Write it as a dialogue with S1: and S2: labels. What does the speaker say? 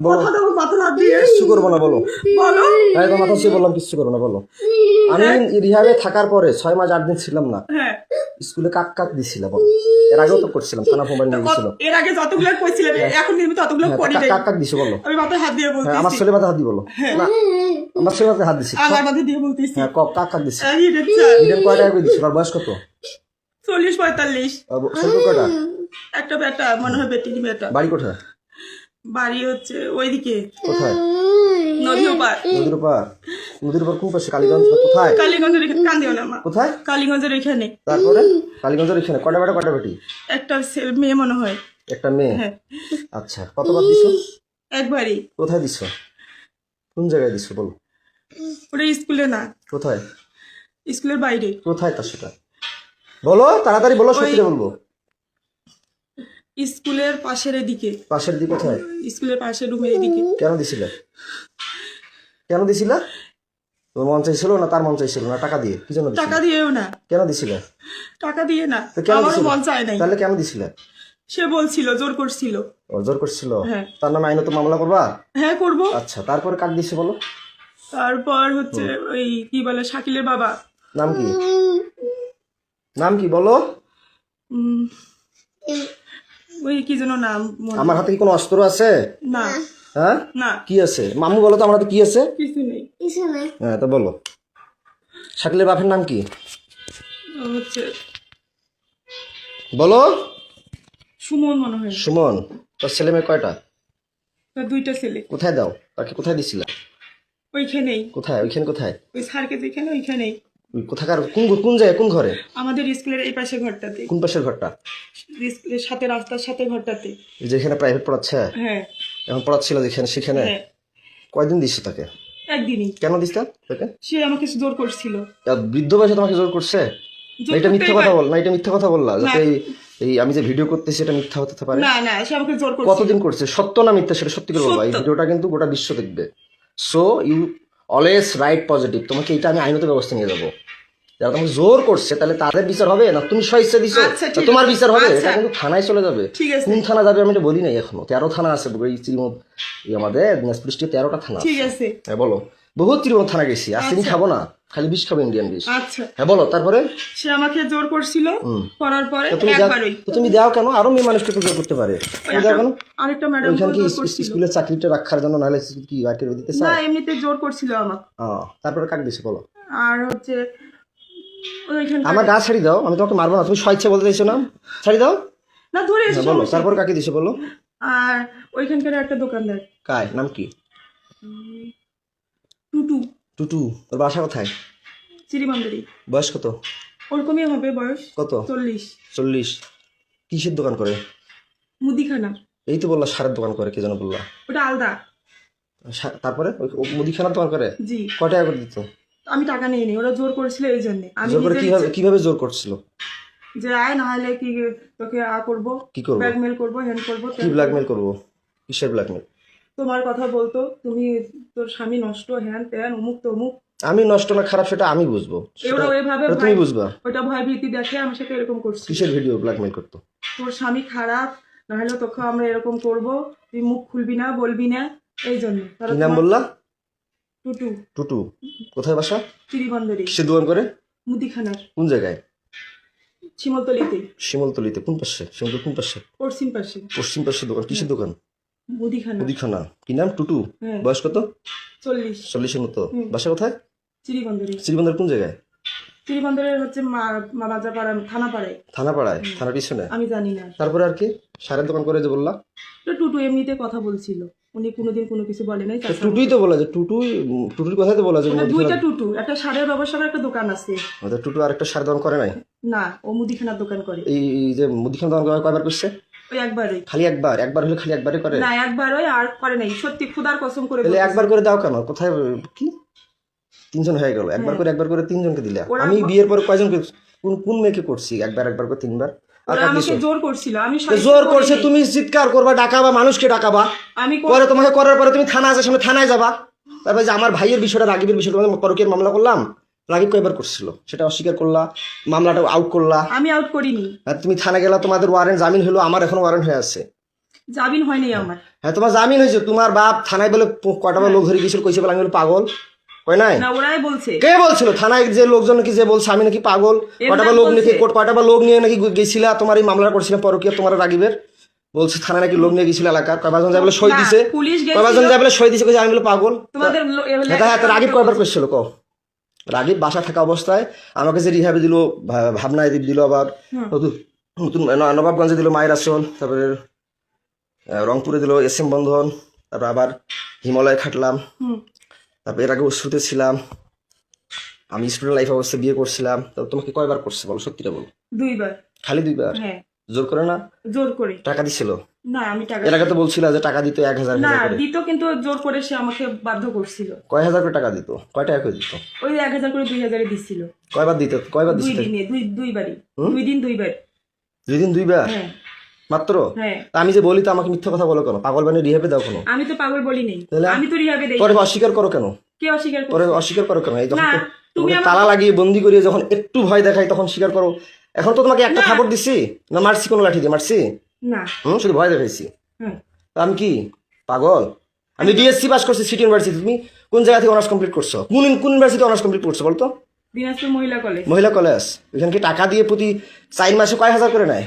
S1: কিচ্ছু করব না বলো।
S2: বলো।
S1: হ্যাঁ তোমার মাথা বললাম কিচ্ছু করব না বলো। আমি রিহাবে থাকার পরে ছয় মাস আট দিন ছিলাম না
S2: হ্যাঁ।
S1: স্কুলে কাক কাক দিছিল বলো। এর আগেও তো করছিলাম থানা মোবাইল নিয়ে গেছিল।
S2: এর আগে যতগুলো করছিলাম এখন কিন্তু ততগুলো
S1: হ্যাঁ,
S2: করি
S1: কাক
S2: নাই।
S1: কাক কাক দিছো বলো।
S2: আমি মাথায় হাত দিয়ে
S1: আমার
S2: বলতেছি।
S1: ছেলে মাথা হাত দি বলো। না আমার ছেলে মাথায় হাত দিছি।
S2: আমার মাথায় দিয়ে বলতেছি।
S1: হ্যাঁ কাক কাক দিছি।
S2: এই রে চাল।
S1: ইডেন কয় টাকা করে আর বয়স কত?
S2: একটা বেটা মনে হয় বেটি বেটা।
S1: বাড়ি কোথায়?
S2: বাড়ি হচ্ছে ওইদিকে।
S1: কোথায়? নদীর নদীর উপর কোন পাশে? কালীগঞ্জ কোথায়?
S2: কালীগঞ্জের এখানে কান্দিও না মা।
S1: কোথায়?
S2: কালীগঞ্জের এখানে।
S1: তারপরে? কালীগঞ্জের এখানে। কটা বেটা কটা বেটি?
S2: একটা মেয়ে মনে হয়।
S1: একটা মেয়ে?
S2: হ্যাঁ।
S1: আচ্ছা কতবার দিছো?
S2: একবারই।
S1: কোথায় দিছো? কোন জায়গায় দিছো বলো?
S2: ওটা স্কুলে না।
S1: কোথায়?
S2: স্কুলের বাইরে।
S1: কোথায় তা সেটা? বলো তাড়াতাড়ি বলো সত্যি বলব।
S2: স্কুলের পাশের এদিকে।
S1: পাশের দিকে কোথায়?
S2: স্কুলের পাশের রুমের এদিকে।
S1: কেন দিছিল? কেন দিছিল? তোর মন চাইছিল না তার মন চাইছিল না? টাকা দিয়ে কি জন্য দিছিলে?
S2: টাকা দিয়েও না।
S1: কেন দিছিল?
S2: টাকা দিয়ে না আমারও
S1: দিছিলে?
S2: মন চায় নাই।
S1: তাহলে কেন দিছিল?
S2: সে বলছিল জোর করছিল।
S1: ও, জোর করছিল?
S2: হ্যাঁ।
S1: তার নামে আইনত মামলা করবা?
S2: হ্যাঁ করব।
S1: আচ্ছা তারপর কাক দিছে বলো?
S2: তারপর হচ্ছে ওই কি বলে শাকিলের বাবা।
S1: নাম কি? নাম কি বলো?
S2: ওই কি যেন নাম
S1: আমার হাতে কি কোনো অস্ত্র আছে?
S2: না।
S1: হ্যাঁ?
S2: না।
S1: কি আছে? মামু বলো তো আমার হাতে কি আছে?
S2: কিছু নেই।
S1: হ্যাঁ তা বলো। শাকিলের বাপের নাম কি?
S2: হচ্ছে
S1: বলো।
S2: সুমন মনে হয়।
S1: সুমন তোর ছেলে মেয়ে কয়টা?
S2: তার দুইটা ছেলে।
S1: কোথায় দাও? তাকে কোথায় দিছিলে?
S2: ওইখানেই।
S1: কোথায়? ওইখানে কোথায়?
S2: ওই স্যারকে যেখানে ওইখানেই।
S1: ওই কোথাকার কোন কোন জায়গায় কোন ঘরে?
S2: আমাদের স্কুলের এই পাশে ঘরটাতে।
S1: কোন পাশের ঘরটা?
S2: স্কুলের সাথে রাস্তার সাথে ঘরটাতে।
S1: যেখানে প্রাইভেট পড়াচ্ছে?
S2: হ্যাঁ।
S1: এখন পড়াচ্ছিল যেখানে সেখানে?
S2: হ্যাঁ।
S1: কয়দিন দিচ্ছে তাকে?
S2: একদিনই।
S1: কেন দিস তাকে?
S2: সে আমাকে জোর করছিল।
S1: বৃদ্ধ বয়সে তোমাকে জোর করছে? এটা মিথ্যা কথা। বল না এটা মিথ্যা কথা বললা। যাতে এই- আমি যে ভিডিও করতেছি এটা মিথ্যা হতে পারে?
S2: না না সে আমাকে জোর করছিল।
S1: কতদিন করছে? সত্য না মিথ্যা? সেটা সত্যি করে বলবা। এই ভিডিওটা কিন্তু গোটা বিশ্ব দেখবে। So you always right positive তোমাকে এটা আমি আইনত ব্যবস্থা নিয়ে যাব। যারা তোমাকে জোর করছে তাহলে তাদের বিচার হবে না? তুমি স্বেচ্ছা দিছো
S2: আচ্ছা,
S1: তোমার বিচার হবে
S2: আচ্ছা।
S1: এটা কিন্তু থানায় চলে যাবে। কোন থানা যাবে আমি বলি নাই এখনও। তেরো থানা আছে আমাদের দিনাজপুর ডিস্ট্রিক্টে তেরোটা থানা আছে।
S2: ঠিক আছে।
S1: হ্যাঁ বলো। বহুত ত্রিমোদ থানা গেছি। আর চিনি খাব না খালি বিষ খাব ইন্ডিয়ান বিষ।
S2: আচ্ছা।
S1: হ্যাঁ বলো তারপরে?
S2: সে আমাকে জোর করছিল করার পরে
S1: তুমি দাও- তুমি দাও কেন? আরও মেয়ে মানুষকে জোর করতে পারে। তুমি দাও কেন?
S2: আরেকটা ম্যাডাম
S1: ওইখানে কি স্কুল- চাকরিটা রাখার জন্য নাহলে কি আর কেউ দিতে
S2: না এমনিতে জোর করছিল আমাকে।
S1: তারপরে কাক দিছে বলো?
S2: আর হচ্ছে
S1: আমার গা ছাড়ি দাও আমি তোমাকে মারবো না তুমি স্বেচ্ছা বলতে চাইছো না? ছাড়ি দাও।
S2: না ধরে এসে
S1: বলো তারপর কাকে দিছে বলো?
S2: আর ওইখানকার একটা দোকানদার।
S1: কায় নাম কি?
S2: টুটু।
S1: টুটু তোর বাসা কোথায়?
S2: চিরিমান্দারি
S1: বয়স কত?
S2: ওরকমই হবে বয়স।
S1: কত?
S2: চল্লিশ।
S1: চল্লিশ। কিসের দোকান করে?
S2: মুদিখানা।
S1: এই তো বললা সারের দোকান করে কে যেন বললা।
S2: ওটা আলাদা।
S1: তারপরে? মুদিখানার দোকান করে?
S2: জি।
S1: কয় টাকা করে দিত?
S2: আমি টাকা নিয়ে নি ওরা জোর করেছিল এই জন্য। আমি
S1: জোর করে
S2: নিজে
S1: কীভাবে কীভাবে জোর করছিল?
S2: যে আয় না হলে কি তোকে আ করব?
S1: কি করব?
S2: ব্ল্যাকমেল করব হ্যান্ড করব
S1: কি ব্ল্যাকমেল করব? কিসের ব্ল্যাকমেল
S2: তোমার কথা বলতো তুমি তোর স্বামী নষ্ট হ্যান ত্যান অমুক তমুক।
S1: আমি নষ্ট না খারাপ সেটা আমি বুঝব।
S2: ওরা ওইভাবে
S1: তুমি বুঝবা।
S2: ওটা ভয় ভীতি দেখে আমার সাথে এরকম করছি
S1: কিসের ভিডিও ব্ল্যাকমেল করতো?
S2: তোর স্বামী খারাপ নাহলে তোকে আমরা এরকম করব তুই মুখ খুলবি না বলবি না এই জন্য।
S1: কি নাম বললা?
S2: টুটু।
S1: টুটু। কোথায় বাসা?
S2: চিরিবন্দরি
S1: কিসের দোকান করে?
S2: মুদিখানার।
S1: কোন জায়গায়?
S2: শিমলতলিতে।
S1: শিমলতলিতে। কোন পাশে? শিমলতলি কোন পাশে?
S2: পশ্চিম পাশে।
S1: পশ্চিম পাশে দোকান। কিসের দোকান?
S2: মুদিখানা।
S1: মুদিখানা। কি নাম? টুটু?
S2: হ্যাঁ।
S1: বয়স কত?
S2: চল্লিশ।
S1: চল্লিশের মতো। বাসা কোথায়?
S2: চিরিবন্দরি
S1: শ্রীবন্দর কোন জায়গায়?
S2: চিরিবন্দরের হচ্ছে মা- বাজাপাড়া থানা পাড়ায়
S1: থানা থানার পিছনে?
S2: আমি জানি না।
S1: তারপরে আর কি? সারের দোকান করে যে বললা?
S2: টুটু এমনিতে কথা বলছিল। উনি কোনোদিন কোনো কিছু বলে নাই
S1: টুটুই তো বলা যে টুটুই টুটুর কথাই তো বলা যে
S2: ওটা
S1: মুদিখানা
S2: দুইটা টুটু একটা সারের ব্যবসার একটা দোকান আছে।
S1: আমাদের টুটু আর একটা সার দোকান করে নাই?
S2: না ও মুদিখানার দোকান করে।
S1: এই যে মুদিখানা দোকান কয়- কয়বার করছে?
S2: ওই একবারই।
S1: খালি একবার? একবার হলে খালি একবারই করে?
S2: না একবার ওই আর করে নাই। সত্যি খুদার কসম করে
S1: তাহলে একবার করে দাও কেন? কোথায় কি? তিনজন হয়ে গেল। একবার করে একবার করে তিনজনকে দিলে। আমি বিয়ের পরে কয়জনকে কোন কোন মেয়েকে করছি? একবার একবার করে তিনবার? আর
S2: ওরা
S1: কাকে
S2: আমাকে
S1: দিছো?
S2: জোর করছিল আমি
S1: জোর করছে তুমি চিৎকার করবা ডাকাবা মানুষকে ডাকাবা।
S2: আমি
S1: পরে তোমাকে করার পরে তুমি থানা আছে সামনে থানায় যাবা। তারপরে যে আমার ভাইয়ের বিষয়টা রাগিবের বিষয়টা পরকের মামলা করলাম। রাগিব কয়বার করছিল? সেটা অস্বীকার করলা মামলাটা আউট করলা।
S2: আমি আউট করিনি।
S1: তুমি থানা গেলা তোমাদের ওয়ারেন্ট জামিন হলো আমার এখনও ওয়ারেন্ট হয়ে আছে।
S2: জামিন হয়নি আমার।
S1: হ্যাঁ তোমার জামিন হয়েছে তোমার বাপ থানায় বলে কটা লোক ধরে গেছিল কইছে বলে আমি পাগল। কয় নাই?
S2: না ওরাই বলছে।
S1: কে বলছিল? থানায় যে লোকজন কি যে বলছে আমি নাকি পাগল? লোক কোট- লোক নিয়ে নাকি গেছিলা? তোমার এই মামলা করছিল পরকিয়া তোমার রাগিবের? বলছে নাকি লোক নিয়ে গেছিল এলাকার। কয়বার যাই বলে সই
S2: না,
S1: দিছে?
S2: পুলিশ
S1: কয়বার
S2: গেছিল।
S1: যাই বলে সই দিছে? কইছে আমি বলে পাগল।
S2: তোমাদের
S1: হ্যাঁ হ্যাঁ রাগিব কয়বার করছিল কও? রাগিব বাসা থাকা অবস্থায় আমাকে যে রিহাবে দিল ভাবনায় দিল আবার নতুন নতুন নবাবগঞ্জে দিল মায়ের আসল তারপরে রংপুরে দিল এস এম বন্ধন তারপর আবার হিমালয় খাটলাম। তারপর এর আগে ওষুধে ছিলাম আমি স্টুডেন্ট লাইফ অবস্থায় বিয়ে করছিলাম। তো তোমাকে কয়বার করছে বলো সত্যিটা বলো?
S2: দুইবার।
S1: খালি দুইবার?
S2: হ্যাঁ।
S1: জোর করে না?
S2: জোর করে।
S1: টাকা দিছিল?
S2: না আমি টাকা
S1: এর আগে তো বলছিল যে টাকা দিত এক হাজার
S2: না দিত কিন্তু জোর করে সে আমাকে বাধ্য করছিল।
S1: কয় হাজার করে টাকা দিত? কয় টাকা করে দিত?
S2: ওই এক হাজার করে দুই হাজারে দিচ্ছিল
S1: কয়বার দিত? কয়বার দিছিল
S2: দুই
S1: দিছিল?
S2: দিনে দুই দুইবারই। দুই দিন দুইবার।
S1: দুই দিন দুইবার?
S2: হ্যাঁ।
S1: মাত্র?
S2: হ্যাঁ।
S1: তা আমি যে বলি তো আমাকে মিথ্যা কথা বলো কেন? পাগল বানিয়ে রিহেবে দাও কেন?
S2: আমি তো পাগল বলি নেই? আমি তো রিহাবে দেই।
S1: পরে অস্বীকার করো কেন?
S2: কে অস্বীকার
S1: করো
S2: পরে
S1: অস্বীকার করো কেন? এই যখন
S2: তুমি
S1: তালা লাগিয়ে বন্দি করিয়ে যখন একটু ভয় দেখাই তখন স্বীকার করো। এখন তো তোমাকে একটা। খাবার দিছি? না মারছি কোনো লাঠি দিয়ে? মারছি?
S2: না।
S1: হুম শুধু ভয় দেখাইছি।
S2: হ্যাঁ
S1: তা আমি কি? পাগল? আমি ডিএসসি পাস করছি সিটি ইউনিভার্সিটি। তুমি কোন জায়গা থেকে অনার্স কমপ্লিট করছ? কোন কোন ইউনিভার্সিটি অনার্স কমপ্লিট করছ বলতো?
S2: দিনাজপুর মহিলা কলেজ।
S1: মহিলা কলেজ। ওইখানে কি টাকা দিয়ে প্রতি চার মাসে কয় হাজার করে নেয়?